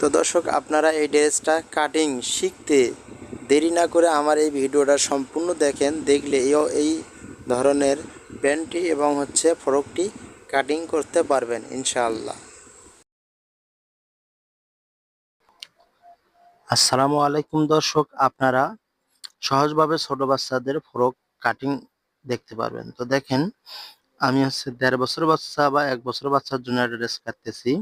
তো দর্শক, আপনারা এই ড্রেসটা কাটিং শিখতে দেরি না করে আমার এই ভিডিওটা সম্পূর্ণ দেখেন। দেখলে এই ধরনের প্যান্টটি এবং হচ্ছে ফ্রকটি কাটিং করতে পারবেন ইনশাআল্লাহ। আসসালামু আলাইকুম দর্শক, আপনারা সহজভাবে ছোট বাচ্চাদের ফ্রক কাটিং দেখতে পারবেন। তো দেখেন, আমি হচ্ছে দেড় বছর বাচ্চা বা এক বছর বাচ্চার জন্য ড্রেস কাটতেছি।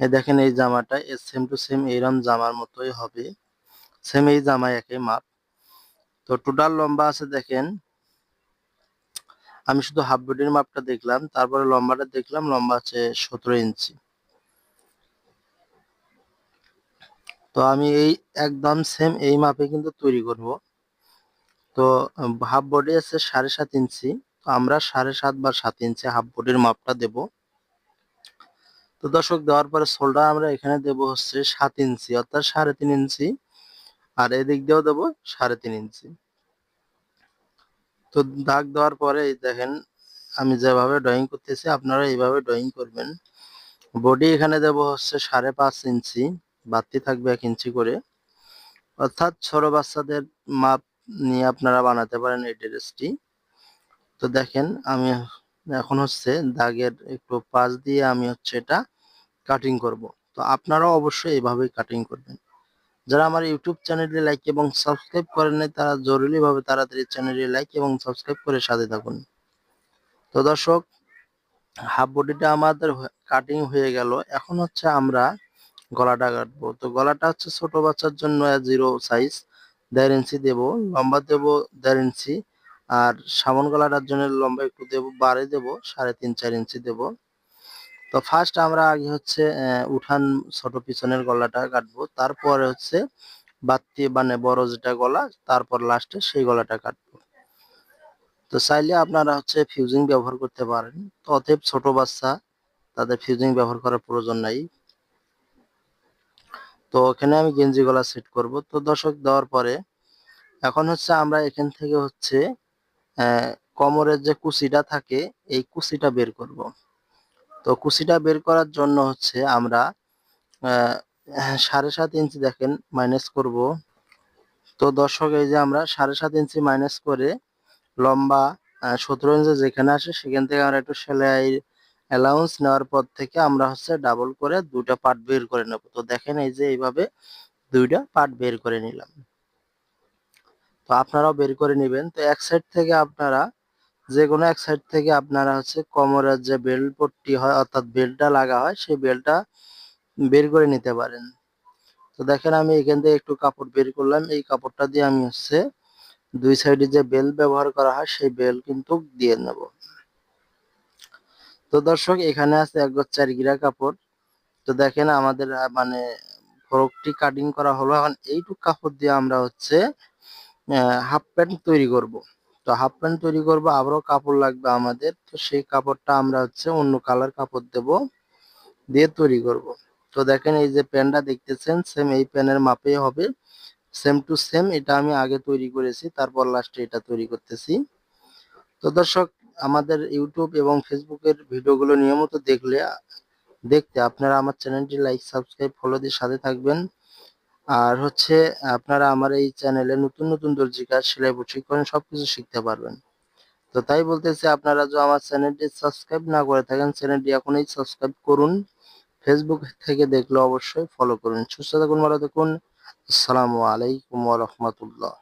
দেখেন এই জামাটা সেম টু সেম এইরকম জামার মতোই হবে। সেম এই জামা একই মাপ। তো টোটাল লম্বা আছে দেখেন। আমি শুধু হাফ বডির মাপটা দেখলাম, তারপরে লম্বাটা দেখলাম, লম্বা আছে সতেরো ইঞ্চি। তো আমি এই একদম সেম এই মাপে কিন্তু তৈরি করব। তো হাফ বডি আছে সাড়ে সাত ইঞ্চি, তো আমরা সাড়ে সাত বা সাত ইঞ্চি হাফ বডির মাপটা দেব। তো দর্শক, দেওয়ার পরে সোলটা আমরা এখানে দেব হচ্ছে সাত ইঞ্চি, অর্থাৎ সাড়ে তিন ইঞ্চি, আর এদিক দিয়েও দেবো সাড়ে তিন ইঞ্চি। তো দাগ দেওয়ার পরে দেখেন, আমি যেভাবে ড্রয়িং করতেছি, আপনারা এইভাবে ড্রয়িং করবেন। বডি এখানে দেব হচ্ছে সাড়ে পাঁচ ইঞ্চি, বাড়তি থাকবে এক ইঞ্চি করে। অর্থাৎ ছোট বাচ্চাদের মাপ নিয়ে আপনারা বানাতে পারেন এই ড্রেসটি তো দেখেন, আমি এখন হচ্ছে দাগের একটু পাশ দিয়ে আমি হচ্ছে এটা কাটিং করব। তো আপনারাও অবশ্যই এইভাবেই কাটিং করবেন। যারা আমার ইউটিউব চ্যানেলে লাইক এবং সাবস্ক্রাইব করেন নাই, তারা জরুরিভাবে তাড়াতাড়ি চ্যানেলে লাইক এবং সাবস্ক্রাইব করে সাথে থাকুন। তো দর্শক হাফ বডিটা আমাদের কাটিং হয়ে গেল। এখন হচ্ছে আমরা গলাটা কাটবো। তো গলাটা হচ্ছে ছোট বাচ্চার জন্য জিরো সাইজ দেড় ইঞ্চি দেব, লম্বা দেব দেড় ইঞ্চি। আর সামন গলাটার জন্য লম্বা একটু দেব বাড়ে দেব, সাড়ে তিন, চার ইঞ্চি দেব। তো ফার্স্ট আমরা আগে হচ্ছে উঠান ছোট পিছনের গলাটা কাটবো, তারপরে হচ্ছে বাত্তি মানে বড় যেটা গলা, তারপর লাস্টে সেই গলাটা কাটবো। তো চাইলে আপনারা হচ্ছে ফিউজিং ব্যবহার করতে পারেন তো অতএব ছোট বাচ্চা তাদের ফিউজিং ব্যবহার করার প্রয়োজন নাই। তো এখানে আমি গেঞ্জি গলা সেট করব। তো দর্শক, দেওয়ার পরে এখন হচ্ছে আমরা এখান থেকে হচ্ছে কোমরের যে কুচিটা থাকে, এই কুচিটা বের করব। তো কুচিটা বের করার জন্য হচ্ছে আমরা সাড়ে সাত ইঞ্চি দেখেন মাইনাস করব। তো দর্শক, এই যে আমরা সাড়ে সাত ইঞ্চি মাইনাস করে লম্বা সতেরো ইঞ্চি যেখানে আসে, সেখান থেকে আমরা একটু সেলাই অ্যালাউন্স নেওয়ার পর থেকে আমরা হচ্ছে ডাবল করে দুটা পার্ট বের করে নেব। তো দেখেন, এই যে এইভাবে দুইটা পার্ট বের করে নিলাম। তো আপনারাও বের করে নেবেন। তো এক সাইড থেকে আপনারা যে কোনো এক সাইড থেকে আপনারা হচ্ছে কোমরের যে বেল্ট পট্টি হয়, অর্থাৎ বেল্টটা লাগা হয়, সেই বেল্টটা বের করে নিতে পারেন। তো দেখেন আমি এখান থেকে একটু কাপড় বের করলাম। এই কাপড়টা দিয়ে আমি হচ্ছে দুই সাইডে যে বেল ব্যবহার করা হয়, সেই বেল কিন্তু দিয়ে নেব। তো দর্শক, এখানে আছে এক চার গিরা কাপড়। তো দেখেন আমাদের মানে ফ্রকটি কাটিং করা হলো। এখন এইটুক কাপড় দিয়ে আমরা হচ্ছে হাফ প্যান্ট তৈরি করব। তো হাফ প্যান্ট তৈরি করব, আবারও কাপড় লাগবে আমাদের। তো সেই কাপড়টা আমরা হচ্ছে অন্য কালার কাপড় দেব দিয়ে তৈরি করব। তো দেখেন এই যে প্যান্টটা দেখতেছেন সেম এই প্যানের মাপেই হবে। সেম টু সেম এটা আমি আগে তৈরি করেছি, তারপর লাস্টে এটা তৈরি করতেছি। তো দর্শক, আমাদের ইউটিউব এবং ফেসবুকের ভিডিওগুলো নিয়মিত দেখলে, দেখতে আপনারা আমার চ্যানেলটি লাইক সাবস্ক্রাইব ফলো দিয়ে সাথে থাকবেন। আর হচ্ছে আপনারা আমার এই চ্যানেলে নতুন নতুন দর্জি কাজ সেলাই প্রশিক্ষণ সবকিছু শিখতে পারবেন। তো তাই বলতেছি, আপনারা যদি আমার চ্যানেলটি সাবস্ক্রাইব না করে থাকেন চ্যানেলটি এখনই সাবস্ক্রাইব করুন। ফেসবুক থেকে দেখলে অবশ্যই ফলো করুন। সুস্থ থাকুন, ভালো থাকুন। আসসালামু আলাইকুম রহমতুল্লাহ।